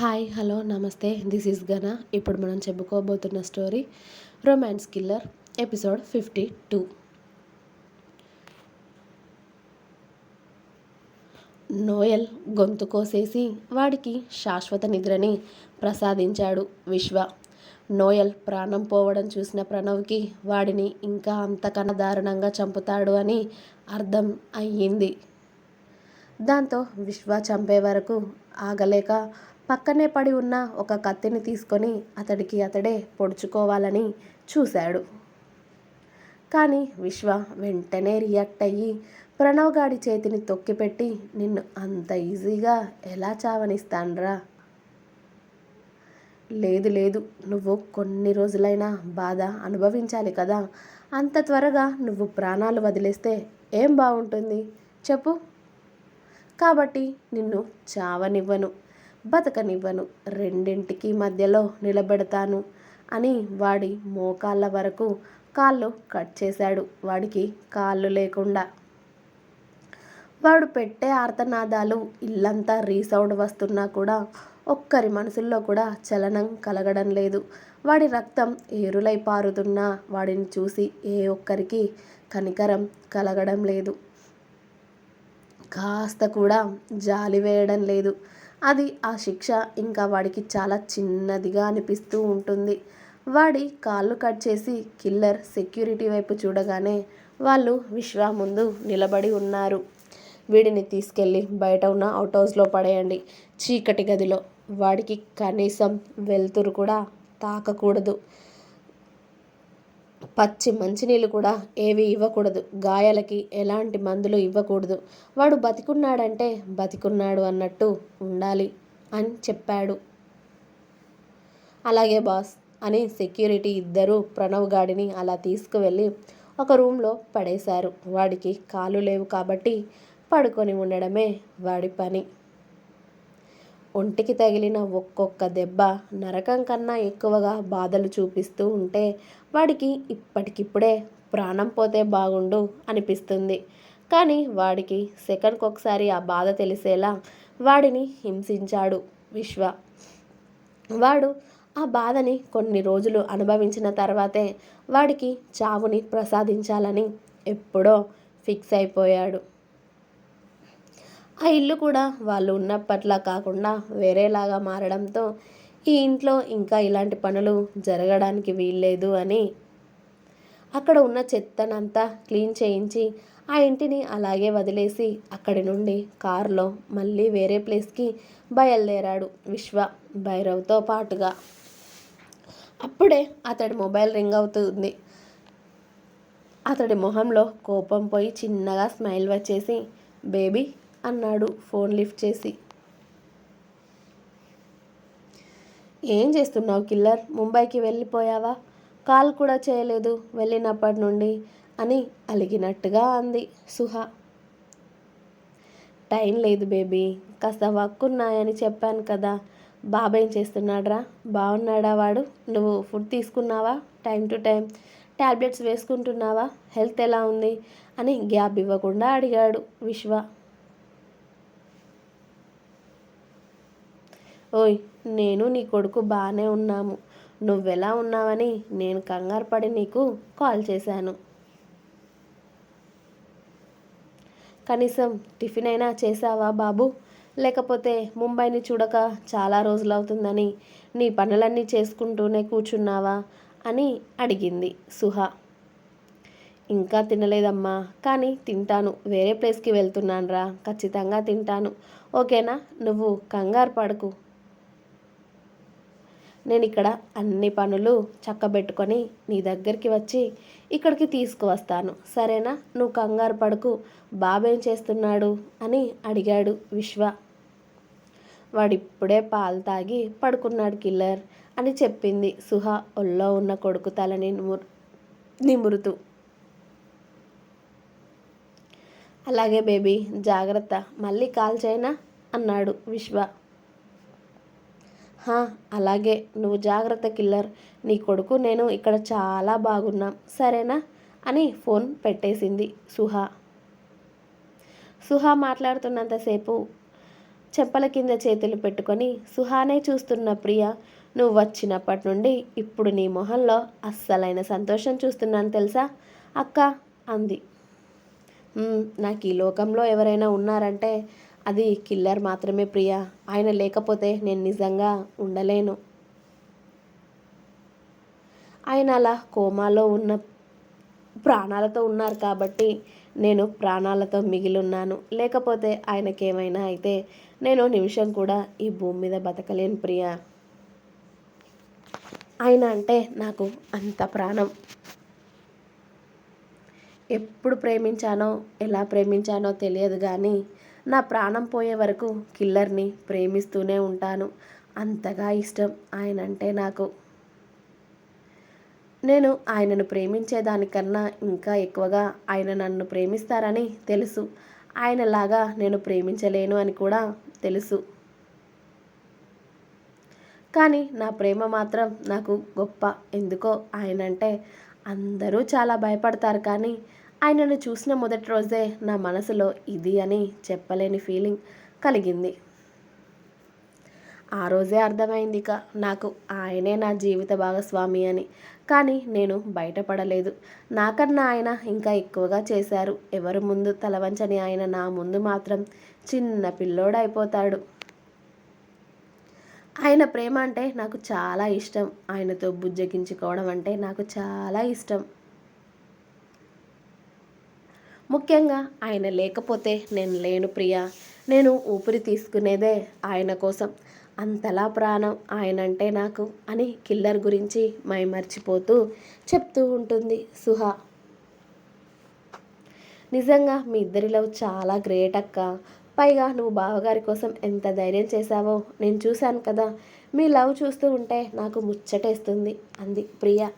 Hi hello namaste. This is Gana ఇప్పుడు మనం చెప్పుకోబోతున్న story romance killer episode fifty two Noel గొంతు కోసేసి వాడికి శాశ్వత నిద్రని ప్రసాదించాడు విశ్వ. నోయల్ ప్రాణం పోవడం చూసిన ప్రణవ్కి వాడిని ఇంకా అంతకన్నా దారుణంగా చంపుతాడు అని అర్థం అయ్యింది. దాంతో విశ్వ చంపే వరకు ఆగలేక పక్కనే పడి ఉన్న ఒక కత్తిని తీసుకొని అతడికి అతడే పొడుచుకోవాలని చూశాడు. కానీ విశ్వ వెంటనే రియాక్ట్ అయ్యి ప్రణవ్ గాడి చేతిని తొక్కిపెట్టి నిన్ను అంత ఈజీగా ఎలా చావనిస్తాన్రా? లేదు లేదు నువ్వు కొన్ని రోజులైనా బాధ అనుభవించాలి కదా. అంత త్వరగా నువ్వు ప్రాణాలు వదిలేస్తే ఏం బాగుంటుంది చెప్పు. కాబట్టి నిన్ను చావనివ్వను. బతకనివ్వను. రెండింటికి మధ్యలో నిలబెడతాను అని వాడి మోకాళ్ళ వరకు కాళ్ళు కట్ చేశాడు. వాడికి కాళ్ళు లేకుండా. వాడు పెట్టే ఆర్తనాదాలు ఇల్లంతా రీసౌండ్ వస్తున్నా కూడా ఒక్కరి మనసుల్లో కూడా చలనం కలగడం లేదు. వాడి రక్తం ఏరులై పారుతున్నా వాడిని చూసి ఏ ఒక్కరికి కనికరం కలగడం లేదు. కాస్త కూడా జాలి వేయడం లేదు. అది ఆ శిక్ష ఇంకా వాడికి చాలా చిన్నదిగా అనిపిస్తూ ఉంటుంది. వాడి కాళ్ళు కట్ చేసి కిల్లర్ సెక్యూరిటీ వైపు చూడగానే వాళ్ళు విశ్వ ముందు నిలబడి ఉన్నారు. వీడిని తీసుకెళ్ళి బయట ఉన్న అవుట్ హౌస్లో పడేయండి. చీకటి గదిలో వాడికి కనీసం వెలుతురు కూడా తాకకూడదు. పచ్చి మంచినీళ్ళు కూడా ఏవి ఇవ్వకూడదు. గాయాలకి ఎలాంటి మందులు ఇవ్వకూడదు. వాడు బతికున్నాడంటే బతికున్నాడు అన్నట్టు ఉండాలి అని చెప్పాడు. అలాగే బాస్ అని సెక్యూరిటీ ఇద్దరు ప్రణవ్ గాడిని అలా తీసుకువెళ్ళి ఒక రూమ్లో పడేశారు. వాడికి కాలు లేవు కాబట్టి పడుకొని ఉండడమే వాడి పని. ఒంటికి తగిలిన ఒక్కొక్క దెబ్బ నరకం కన్నా ఎక్కువగా బాధలు చూపిస్తూ ఉంటే వాడికి ఇప్పటికిప్పుడే ప్రాణం పోతే బాగుండు అనిపిస్తుంది. కానీ వాడికి సెకండ్కి ఒకసారి ఆ బాధ తెలిసేలా వాడిని హింసించాడు విశ్వ. వాడు ఆ బాధని కొన్ని రోజులు అనుభవించిన తర్వాతే వాడికి చావుని ప్రసాదించాలని ఎప్పుడో ఫిక్స్ అయిపోయాడు. ఆ ఇల్లు కూడా వాళ్ళు ఉన్నప్పట్లా కాకుండా వేరేలాగా మారడంతో ఈ ఇంట్లో ఇంకా ఇలాంటి పనులు జరగడానికి వీల్లేదు అని అక్కడ ఉన్న చెత్తనంతా క్లీన్ చేయించి ఆ ఇంటిని అలాగే వదిలేసి అక్కడి నుండి కారులో మళ్ళీ వేరే ప్లేస్కి బయలుదేరాడు విశ్వ భైరవ్తో పాటుగా. అప్పుడే అతడి మొబైల్ రింగ్ అవుతుంది. అతడి మొహంలో కోపం పోయి చిన్నగా స్మైల్ వచ్చేసి బేబీ అన్నాడు. ఫోన్ లిఫ్ట్ చేసి. ఏం చేస్తున్నావు కిల్లర్? ముంబైకి వెళ్ళిపోయావా? కాల్ కూడా చేయలేదు. వెళ్ళినప్పటి నుండి అని అలిగినట్టుగా అంది సుహ. టైం లేదు బేబీ. కాస్త వర్క్ ఉన్నాయని చెప్పాను కదా. బాబాయ్ ఏం చేస్తున్నాడ్రా? బాగున్నాడా వాడు? నువ్వు ఫుడ్ తీసుకున్నావా? టైం టు టైం ట్యాబ్లెట్స్ వేసుకుంటున్నావా? హెల్త్ ఎలా ఉంది? అని గ్యాప్ ఇవ్వకుండా అడిగాడు విశ్వ. ఓయ్ నేను నీ కొడుకు బాగానే ఉన్నాము. నువ్వెలా ఉన్నావని నేను కంగారు పడి నీకు కాల్ చేశాను. కనీసం టిఫిన్ అయినా చేసావా బాబు? లేకపోతే ముంబైని చూడక చాలా రోజులు అవుతుందని నీ పనులన్నీ చేసుకుంటూనే కూర్చున్నావా అని అడిగింది సుహ. ఇంకా తినలేదమ్మా కానీ తింటాను. వేరే ప్లేస్కి వెళ్తున్నాను రా ఖచ్చితంగా తింటాను. ఓకేనా? నువ్వు కంగారు పడకు. నేను ఇక్కడ అన్ని పనులు చక్కబెట్టుకొని నీ దగ్గరికి వచ్చి ఇక్కడికి తీసుకువస్తాను. సరేనా? నువ్వు కంగారు పడుకు. బాబేం చేస్తున్నాడు? అని అడిగాడు విశ్వ. వాడిప్పుడే పాలు తాగి పడుకున్నాడు కిల్లర్ అని చెప్పింది సుహ ఒళ్ళో ఉన్న కొడుకు తలని నిమురుతూ. అలాగే బేబీ జాగ్రత్త. మళ్ళీ కాల్ చేయనా? అన్నాడు విశ్వ. అలాగే. నువ్వు జాగ్రత్త కిల్లర్. నీ కొడుకు నేను ఇక్కడ చాలా బాగున్నాం. సరేనా? అని ఫోన్ పెట్టేసింది సుహా. సుహా మాట్లాడుతున్నంతసేపు చెంపల కింద చేతులు పెట్టుకొని సుహానే చూస్తున్న ప్రియ నువ్వు వచ్చినప్పటి నుండి ఇప్పుడు నీ మొహంలో అస్సలైన సంతోషం చూస్తున్నాను తెలుసా? అక్క అంది. నాకు ఈ లోకంలో ఎవరైనా ఉన్నారంటే అది కిల్లర్ మాత్రమే ప్రియ. ఆయన లేకపోతే నేను నిజంగా ఉండలేను. ఆయన అలా కోమాలో ఉన్న ప్రాణాలతో ఉన్నారు కాబట్టి నేను ప్రాణాలతో మిగిలి ఉన్నాను లేకపోతే ఆయనకేమైనా అయితే నేను నిమిషం కూడా ఈ భూమి మీద బతకలేను ప్రియా. ఆయన అంటే నాకు అంత ప్రాణం. ఎప్పుడు ప్రేమించానో ఎలా ప్రేమించానో తెలియదు కానీ నా ప్రాణం పోయే వరకు కిల్లర్ని ప్రేమిస్తూనే ఉంటాను. అంతగా ఇష్టం ఆయన అంటే నాకు. నేను ఆయనను ప్రేమించేదానికన్నా ఇంకా ఎక్కువగా ఆయన నన్ను ప్రేమిస్తారని తెలుసు. ఆయనలాగా నేను ప్రేమించలేను అని కూడా తెలుసు. కానీ నా ప్రేమ మాత్రం నాకు గొప్ప. ఎందుకో ఆయన అంటే అందరూ చాలా భయపడతారు కానీ ఆయనను చూసిన మొదటి రోజే నా మనసులో ఇది అని చెప్పలేని ఫీలింగ్ కలిగింది. ఆ రోజే అర్థమైంది ఇక నాకు ఆయనే నా జీవిత భాగస్వామి అని. కానీ నేను బయటపడలేదు. నాకన్నా ఆయన ఇంకా ఎక్కువగా చేశారు. ఎవరు ముందు తలవంచని ఆయన నా ముందు మాత్రం చిన్న పిల్లోడైపోతాడు. ఆయన ప్రేమ అంటే నాకు చాలా ఇష్టం. ఆయనతో బుజ్జగించుకోవడం అంటే నాకు చాలా ఇష్టం. ముఖ్యంగా ఆయన లేకపోతే నేను లేను ప్రియా. నేను ఊపిరి తీసుకునేదే ఆయన కోసం. అంతలా ప్రాణం ఆయన అంటే నాకు అని కిల్లర్ గురించి మై మర్చిపోతూ చెప్తూ ఉంటుంది సుహా. నిజంగా మీ ఇద్దరి లవ్ చాలా గ్రేట్ అక్క. పైగా నువ్వు బావగారి కోసం ఎంత ధైర్యం చేశావో నేను చూశాను కదా. మీ లవ్ చూస్తూ ఉంటే నాకు ముచ్చటేస్తుంది అంది ప్రియ.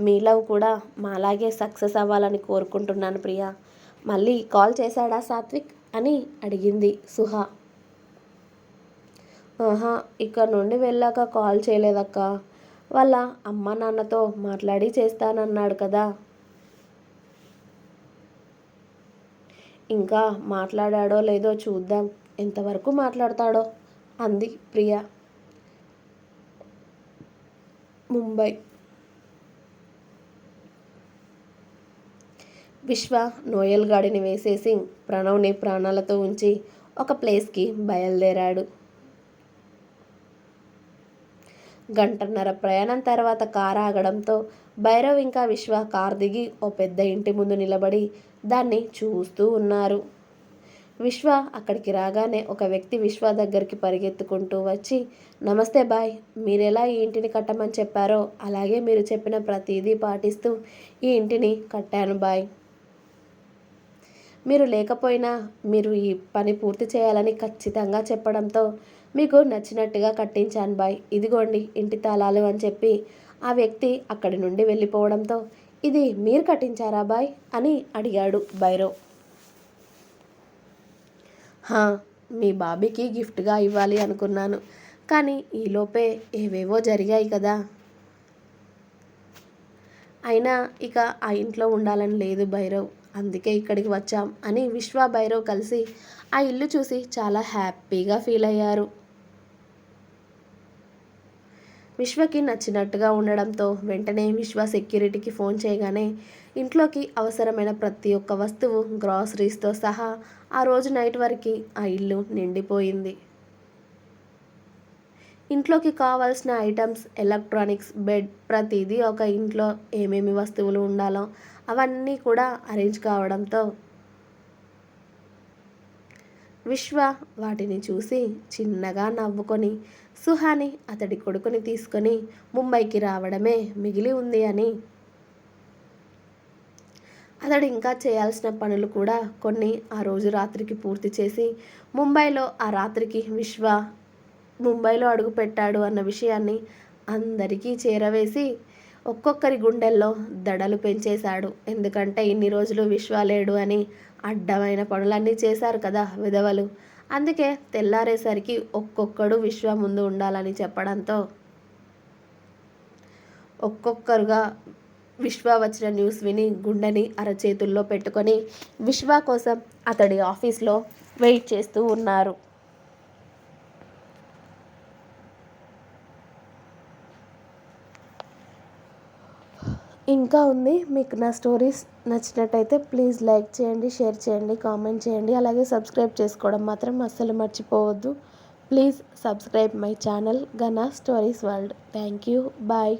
మీలో కూడా కూడా మాలాగే సక్సెస్ అవ్వాలని కోరుకుంటున్నాను ప్రియ. మళ్ళీ కాల్ చేశాడా సాత్విక్ అని అడిగింది సుహా. ఆహా ఇక్కడ నుండి వెళ్ళాక కాల్ చేయలేదక్క. వాళ్ళ అమ్మ నాన్నతో మాట్లాడి చేస్తానన్నాడు కదా. ఇంకా మాట్లాడాడో లేదో చూద్దాం. ఎంతవరకు మాట్లాడతాడో అంది ప్రియ. ముంబై. విశ్వ నోయల్ గాడిని వేసేసి ప్రణవ్ని ప్రాణాలతో ఉంచి ఒక ప్లేస్కి బయలుదేరాడు. గంటన్నర ప్రయాణం తర్వాత కారు ఆగడంతో భైరవ్ ఇంకా విశ్వ కార్ దిగి ఓ పెద్ద ఇంటి ముందు నిలబడి దాన్ని చూస్తూ ఉన్నారు. విశ్వ అక్కడికి రాగానే ఒక వ్యక్తి విశ్వ దగ్గరికి పరిగెత్తుకుంటూ వచ్చి నమస్తే బాయ్ మీరెలా ఈ ఇంటిని కట్టమని చెప్పారో అలాగే మీరు చెప్పిన ప్రతిదీ పాటిస్తూ ఈ ఇంటిని కట్టాను బాయ్. మీరు లేకపోయినా మీరు ఈ పని పూర్తి చేయాలని ఖచ్చితంగా చెప్పడంతో మీకు నచ్చినట్టుగా కట్టించాను బాయ్. ఇదిగోండి ఇంటి తాళాలు అని చెప్పి ఆ వ్యక్తి అక్కడి నుండి వెళ్ళిపోవడంతో ఇది మీరు కట్టించారా బాయ్? అని అడిగాడు భైరవ్. హా మీ బాబీకి గిఫ్ట్గా ఇవ్వాలి అనుకున్నాను. కానీ ఈలోపే ఏవేవో జరిగాయి కదా. అయినా ఇక ఆ ఇంట్లో ఉండాలని లేదు భైరవ్. అందుకే ఇక్కడికి వచ్చాం అని విశ్వ భైరవ్ కలిసి ఆ ఇల్లు చూసి చాలా హ్యాపీగా ఫీల్ అయ్యారు. విశ్వకి నచ్చినట్టుగా ఉండడంతో వెంటనే విశ్వ సెక్యూరిటీకి ఫోన్ చేయగానే ఇంట్లోకి అవసరమైన ప్రతి ఒక్క వస్తువు గ్రాసరీస్తో సహా ఆ రోజు నైట్ వరకు ఆ ఇల్లు నిండిపోయింది. ఇంట్లోకి కావాల్సిన ఐటమ్స్ ఎలక్ట్రానిక్స్ బెడ్ ప్రతిదీ ఒక ఇంట్లో ఏమేమి వస్తువులు ఉండాలో అవన్నీ కూడా అరేంజ్ కావడంతో విశ్వ వాటిని చూసి చిన్నగా నవ్వుకొని సుహాని అతడి కొడుకుని తీసుకొని ముంబైకి రావడమే మిగిలి ఉంది అని. అతడు ఇంకా చేయాల్సిన పనులు కూడా కొన్ని ఆ రోజు రాత్రికి పూర్తి చేసి ముంబైలో ఆ రాత్రికి విశ్వ ముంబైలో అడుగుపెట్టాడు అన్న విషయాన్ని అందరికీ చేరవేసి ఒక్కొక్కరి గుండెల్లో దడలు పెంచేశాడు. ఎందుకంటే ఇన్ని రోజులు విశ్వ లేడు అని అడ్డమైన పనులన్నీ చేశారు కదా విధవలు. అందుకే తెల్లారేసరికి ఒక్కొక్కడు విశ్వ ముందు ఉండాలని చెప్పడంతో ఒక్కొక్కరుగా విశ్వ వచ్చిన న్యూస్ విని గుండెని అరచేతుల్లో పెట్టుకొని విశ్వ కోసం అతడి ఆఫీస్లో వెయిట్ చేస్తూ ఉన్నారు. ఇంకా ఉంది. మీకు నా స్టోరీస్ నచ్చినట్టయితే ప్లీజ్ లైక్ చేయండి షేర్ చేయండి కామెంట్ చేయండి. అలాగే సబ్స్క్రైబ్ చేసుకోవడం మాత్రం అస్సలు మర్చిపోవద్దు. Please subscribe my channel Gana stories world. Thank you. Bye.